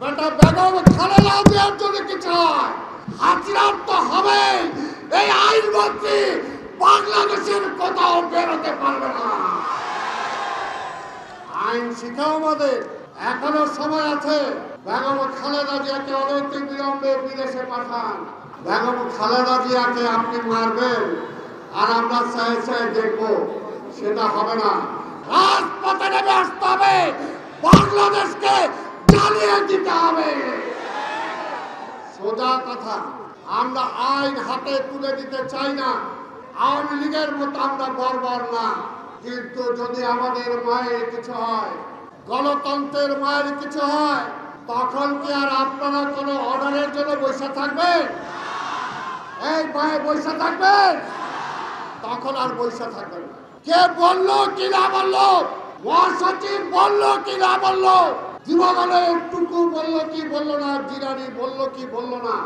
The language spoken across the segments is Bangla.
বেটা বেগম খালেদা জিয়ার জন্য কিছু হয় হাজিরার তো হবে এই আইন মন্ত্রী বাংলাদেশের কোথাও বেরোতে পারবে না। আইন শিখাও আমাদের। এখনও সময় আছে। বেগম খালেদা জিয়াকে অনৈতি বিলম্বে বিদেশে পাঠান। বেগম খালেদা জিয়াকে আপনি মারবেন। আর আমরা চাই চাই দেখব। সেটা হবে না। রাজপথে নেমে আসতে হবে। বাংলাদেশকে জ্বালিয়ে দিতে হবে। সোজা কথা, আমরা আইন হাতে তুলে দিতে চাই না। আওয়ামী লীগের মতো আমরা বর্বর না। কিন্তু যদি আমাদের মায়ের কিছু হয়, গণতন্ত্রের মায়ের কিছু হয়, তখন কি আর আপনারা কোনো অর্ডারের জন্য বসে থাকবেন? এই মায়ে বসে থাকবেন? তখন আর বসে থাকবেন কে বলল, কি না বলল? মহাসচিব বলল, কি না বলল? টুকু বলল কি বলল না জিরানি বলল কি বলল না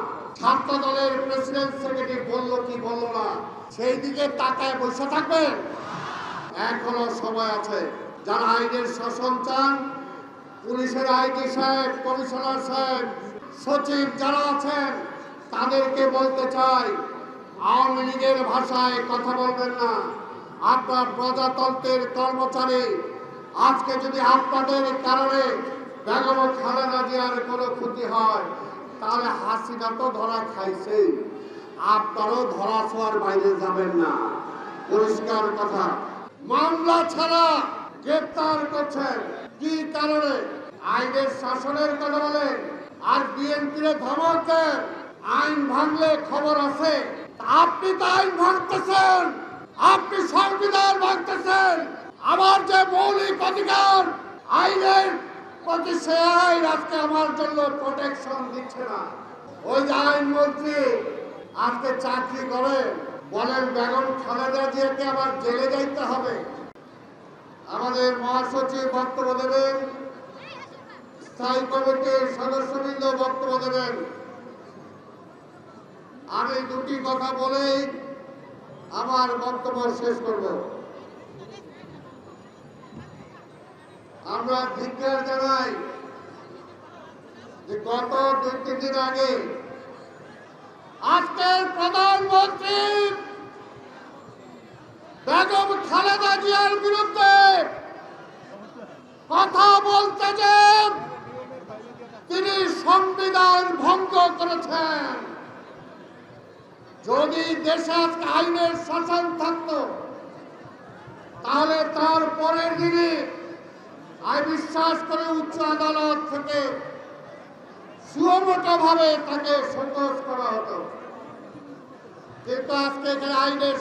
প্রেসিডেন্ট না, সেই দিকে এখনও সময় আছে, যারা আইনের শাসন চান, পুলিশের আইজি সাহেব, কমিশনার সাহেব, সচিব যারা আছেন, তাদেরকে বলতে চাই, আওয়ামী লীগের ভাষায় কথা বলবেন না। আপনার প্রজাতন্ত্রের কর্মচারী, আজকে যদি আপনাদের কারণে বেগম খালেদা জিয়ার কোনো ক্ষতি হয়। তাহলে হাসিনা তো ধরা খাইছে। আপনারও ধরা ছোঁয়ার বাইরে যাবেন না। পরিষ্কার কথা। মামলা ছাড়া গ্রেপ্তার করছেন। কি কারণে? আইনের শাসনের কথা বলেন আর বিএনপির ধমক দেন আইন ভাঙলে খবর আছে। আপনি তো আইন ভাঙতেছেন। আপনি সংবিধান ভাঙতেছেন। আমার যে মৌলিক অধিকার, আইনের প্রতি সে আজকে আমার জন্য প্রোটেকশন দিচ্ছে না। ওই যে আইন মন্ত্রী আজকে চাকরি করে, বলেন বেগম খালেদা জিয়াকে আবার জেলে যাইতে হবে। আমাদের মহাসচিব বক্তব্য দেবেন, স্থায়ী কমিটির সদস্যবৃন্দ বক্তব্য দেবেন। আমি দুটি কথা বলেই আমার বক্তব্য শেষ করব। আমরা ধিক্কার জানাই যে গত দুই তিন দিন আগে আজকের প্রধানমন্ত্রী বেগম খালেদা জিয়ার বিরুদ্ধে কথা বলতে যে তিনি সংবিধান ভঙ্গ করেছেন। যদি দেশে আজকে আইনের শাসন থাকত, তাহলে তার পরের দিনে বিশ্বাস করে উচ্চ আদালত থেকে সুমোটো ভাবে তাকে সন্তোষ করা হতো। কিন্তু আজকে এখানে আইনের